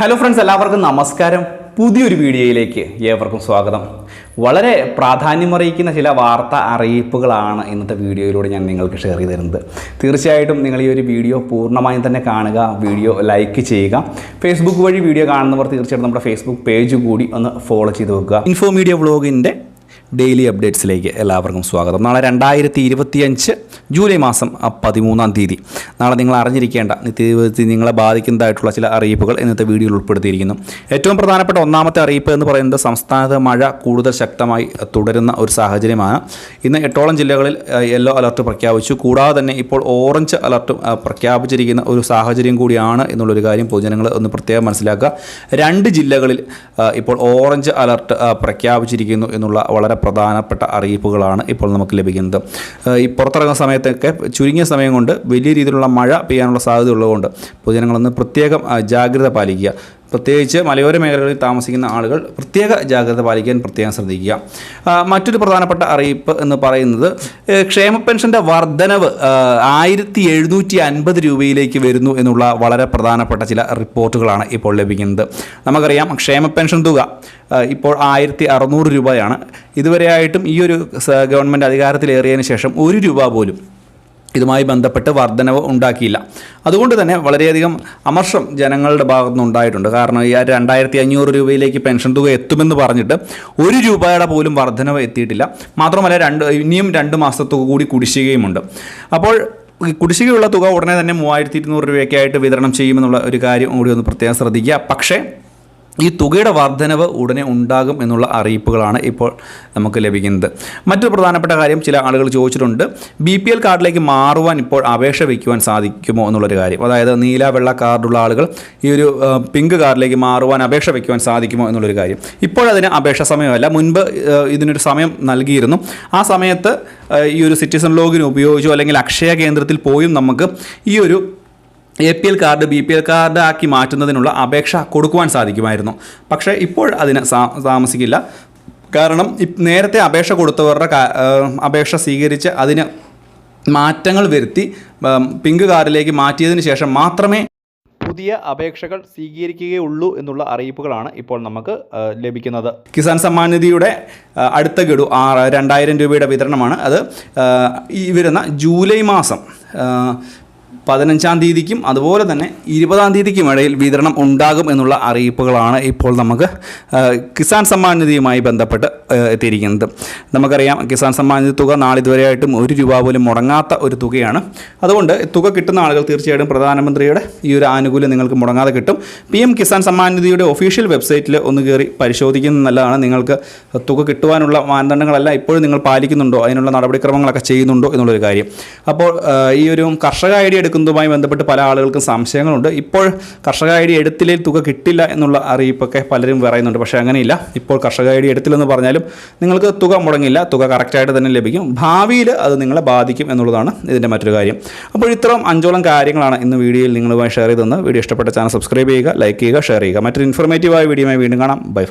Hello friends എല്ലാവർക്കും നമസ്കാരം. പുതിയൊരു വീഡിയോയിലേക്ക് ഏവർക്കും സ്വാഗതം. വളരെ പ്രാധാന്യമറിയിക്കുന്ന ചില വാർത്ത അറിയിപ്പുകളാണ് ഇന്നത്തെ വീഡിയോയിലൂടെ ഞാൻ നിങ്ങൾക്ക് ഷെയർ ചെയ്ത് തരുന്നത്. തീർച്ചയായിട്ടും നിങ്ങൾ ഈ ഒരു വീഡിയോ പൂർണമായും തന്നെ കാണുക വീഡിയോ ലൈക്ക് ചെയ്യുക. ഫേസ്ബുക്ക് വഴി വീഡിയോ കാണുന്നവർ തീർച്ചയായിട്ടും നമ്മുടെ ഫേസ്ബുക്ക് പേജ് കൂടി ഒന്ന് ഫോളോ ചെയ്ത് വെക്കുക. ഇൻഫോ മീഡിയ വ്ളോഗിന്റെ ഡെയിലി അപ്ഡേറ്റ്സിലേക്ക് എല്ലാവർക്കും സ്വാഗതം. നാളെ രണ്ടായിരത്തി ഇരുപത്തിയഞ്ച് ജൂലൈ മാസം പതിമൂന്നാം തീയതി. നാളെ നിങ്ങൾ അറിഞ്ഞിരിക്കേണ്ട നിത്യജീവിതത്തിൽ നിങ്ങളെ ബാധിക്കുന്നതായിട്ടുള്ള ചില അറിയിപ്പുകൾ ഇന്നത്തെ വീഡിയോയിൽ ഉൾപ്പെടുത്തിയിരിക്കുന്നു. ഏറ്റവും പ്രധാനപ്പെട്ട ഒന്നാമത്തെ അറിയിപ്പ് എന്ന് പറയുന്നത് സംസ്ഥാനത്ത് മഴ കൂടുതൽ ശക്തമായി തുടരുന്ന ഒരു സാഹചര്യമാണ്. ഇന്ന് എട്ടോളം ജില്ലകളിൽ യെല്ലോ അലർട്ട് പ്രഖ്യാപിച്ചു. കൂടാതെ തന്നെ ഇപ്പോൾ ഓറഞ്ച് അലർട്ട് പ്രഖ്യാപിച്ചിരിക്കുന്ന ഒരു സാഹചര്യം കൂടിയാണ് എന്നുള്ളൊരു കാര്യം പൊതുജനങ്ങൾ ഒന്ന് പ്രത്യേകം മനസ്സിലാക്കുക. രണ്ട് ജില്ലകളിൽ ഇപ്പോൾ ഓറഞ്ച് അലർട്ട് പ്രഖ്യാപിച്ചിരിക്കുന്നു എന്നുള്ള വളരെ പ്രധാനപ്പെട്ട അറിയിപ്പുകളാണ് ഇപ്പോൾ നമുക്ക് ലഭിക്കുന്നത്. ഈ പുറത്തിറങ്ങുന്ന സമയത്തൊക്കെ ചുരുങ്ങിയ സമയം കൊണ്ട് വലിയ രീതിയിലുള്ള മഴ പെയ്യാനുള്ള സാധ്യത ഉള്ളതുകൊണ്ട് പൊതുജനങ്ങളൊന്ന് പ്രത്യേകം ജാഗ്രത പാലിക്കുക. പ്രത്യേകിച്ച് മലയോര മേഖലകളിൽ താമസിക്കുന്ന ആളുകൾ പ്രത്യേക ജാഗ്രത പാലിക്കാൻ പ്രത്യേകം ശ്രദ്ധിക്കുക. മറ്റൊരു പ്രധാനപ്പെട്ട അറിയിപ്പ് എന്ന് പറയുന്നത് ക്ഷേമ പെൻഷന്റെ വർധനവ് ആയിരത്തി എഴുന്നൂറ്റി അൻപത് രൂപയിലേക്ക് വരുന്നു എന്നുള്ള വളരെ പ്രധാനപ്പെട്ട ചില റിപ്പോർട്ടുകളാണ് ഇപ്പോൾ ലഭിക്കുന്നത്. നമുക്കറിയാം ക്ഷേമ പെൻഷൻ തുക ഇപ്പോൾ ആയിരത്തി അറുന്നൂറ് രൂപയാണ്. ഇതുവരെയായിട്ടും ഈ ഒരു ഗവൺമെന്റ് അധികാരത്തിലേറിയതിന് ശേഷം ഒരു രൂപ പോലും ഇതുമായി ബന്ധപ്പെട്ട് വർധനവ് ഉണ്ടാക്കിയില്ല. അതുകൊണ്ട് തന്നെ വളരെയധികം അമർഷം ജനങ്ങളുടെ ഭാഗത്തുനിന്ന് ഉണ്ടായിട്ടുണ്ട്. കാരണം ഈ രണ്ടായിരത്തി അഞ്ഞൂറ് രൂപയിലേക്ക് പെൻഷൻ തുക എത്തുമെന്ന് പറഞ്ഞിട്ട് ഒരു രൂപയുടെ പോലും വർധനവ് എത്തിയിട്ടില്ല. മാത്രമല്ല രണ്ട് ഇനിയും രണ്ട് മാസത്തുക കൂടി കുടിശ്ശികയുമുണ്ട്. അപ്പോൾ കുടിശ്ശികയുള്ള തുക ഉടനെ തന്നെ മൂവായിരത്തി ഇരുന്നൂറ് രൂപയൊക്കെ ആയിട്ട് വിതരണം ചെയ്യുമെന്നുള്ള ഒരു കാര്യം കൂടി ഒന്ന് പ്രത്യേകം ശ്രദ്ധിക്കുക. പക്ഷേ ഈ തുകയുടെ വർധനവ് ഉടനെ ഉണ്ടാകും എന്നുള്ള അറിയിപ്പുകളാണ് ഇപ്പോൾ നമുക്ക് ലഭിക്കുന്നത്. മറ്റൊരു പ്രധാനപ്പെട്ട കാര്യം ചില ആളുകൾ ചോദിച്ചിട്ടുണ്ട് ബി പി എൽ കാർഡിലേക്ക് മാറുവാൻ ഇപ്പോൾ അപേക്ഷ വയ്ക്കുവാൻ സാധിക്കുമോ എന്നുള്ളൊരു കാര്യം. അതായത് നീല വെള്ള കാർഡുള്ള ആളുകൾ ഈ ഒരു പിങ്ക് കാർഡിലേക്ക് മാറുവാൻ അപേക്ഷ വയ്ക്കുവാൻ സാധിക്കുമോ എന്നുള്ളൊരു കാര്യം. ഇപ്പോഴതിന് അപേക്ഷ സമയമല്ല. മുൻപ് ഇതിനൊരു സമയം നൽകിയിരുന്നു. ആ സമയത്ത് ഈ ഒരു സിറ്റിസൺ ലോഗിൻ ഉപയോഗിച്ചോ അല്ലെങ്കിൽ അക്ഷയ കേന്ദ്രത്തിൽ പോയും നമുക്ക് ഈ ഒരു A P L card B P L card ആക്കി മാറ്റുന്നതിനുള്ള അപേക്ഷ കൊടുക്കുവാൻ സാധിക്കുമായിരുന്നു. പക്ഷേ ഇപ്പോൾ അതിന് താമസിക്കില്ല. കാരണം നേരത്തെ അപേക്ഷ കൊടുത്തവരുടെ അപേക്ഷ സ്വീകരിച്ച് അതിന് മാറ്റങ്ങൾ വരുത്തി പിങ്ക് കാർഡിലേക്ക് മാറ്റിയതിന് ശേഷം മാത്രമേ പുതിയ അപേക്ഷകൾ സ്വീകരിക്കുകയുള്ളൂ എന്നുള്ള അറിയിപ്പുകളാണ് ഇപ്പോൾ നമുക്ക് ലഭിക്കുന്നത്. കിസാൻ സമ്മാൻ നിധിയുടെ അടുത്ത ഗഡു ആറ് രണ്ടായിരം രൂപയുടെ വിതരണമാണ്. അത് ഈ വരുന്ന ജൂലൈ മാസം പതിനഞ്ചാം തീയതിക്കും അതുപോലെ തന്നെ ഇരുപതാം തീയതിക്കും ഇടയിൽ വിതരണം ഉണ്ടാകും എന്നുള്ള അറിയിപ്പുകളാണ് ഇപ്പോൾ നമുക്ക് കിസാൻ സമ്മാൻ നിധിയുമായി ബന്ധപ്പെട്ട് എത്തിയിരിക്കുന്നത്. നമുക്കറിയാം കിസാൻ സമ്മാൻ നിധി തുക നാളിതുവരെയായിട്ടും ഒരു രൂപ പോലും മുടങ്ങാത്ത ഒരു തുകയാണ്. അതുകൊണ്ട് തുക കിട്ടുന്ന ആളുകൾ തീർച്ചയായിട്ടും പ്രധാനമന്ത്രിയുടെ ഈ ഒരു ആനുകൂല്യം നിങ്ങൾക്ക് മുടങ്ങാതെ കിട്ടും. പി എം കിസാൻ സമ്മാൻ നിധിയുടെ ഒഫീഷ്യൽ വെബ്സൈറ്റിൽ ഒന്ന് കയറി പരിശോധിക്കുന്നത് നല്ലതാണ്. നിങ്ങൾക്ക് തുക കിട്ടുവാനുള്ള മാനദണ്ഡങ്ങളെല്ലാം ഇപ്പോഴും നിങ്ങൾ പാലിക്കുന്നുണ്ടോ? അതിനുള്ള നടപടിക്രമങ്ങളൊക്കെ ചെയ്യുന്നുണ്ടോ? എന്നുള്ളൊരു കാര്യം. അപ്പോൾ ഈ ഒരു കർഷക ഐ ഡി എടുക്കുന്നതുമായി ബന്ധപ്പെട്ട് പല ആളുകൾക്കും സംശയങ്ങളുണ്ട്. ഇപ്പോൾ കർഷക ഐ ഡി എടുത്തില്ലെങ്കിൽ തുക കിട്ടില്ല എന്നുള്ള അറിയിപ്പൊക്കെ പലരും പറയുന്നുണ്ട്. പക്ഷേ അങ്ങനെയില്ല. ഇപ്പോൾ കർഷക ഐ ഡി എടുത്തില്ലെന്ന് പറഞ്ഞാലും നിങ്ങൾക്ക് തുക മുടങ്ങില്ല. തുക കറക്റ്റായിട്ട് തന്നെ ലഭിക്കും. ഭാവിയിൽ അത് നിങ്ങളെ ബാധിക്കും എന്നുള്ളതാണ് ഇതിന്റെ മറ്റൊരു കാര്യം. അപ്പോൾ ഇത്രയും അഞ്ചോളം കാര്യങ്ങളാണ് ഇന്ന് വീഡിയോയിൽ നിങ്ങളുമായി ഷെയർ ചെയ്തെന്ന് വീഡിയോ ഇഷ്ടപ്പെട്ട ചാനൽ സബ്സ്ക്രൈബ് ചെയ്യുക ലൈക്ക് ചെയ്യുക ഷെയർ ചെയ്യുക. മറ്റൊരു ഇൻഫോർമേറ്റീവായ വീഡിയോയുമായി വീണ്ടും കാണാം. ബൈ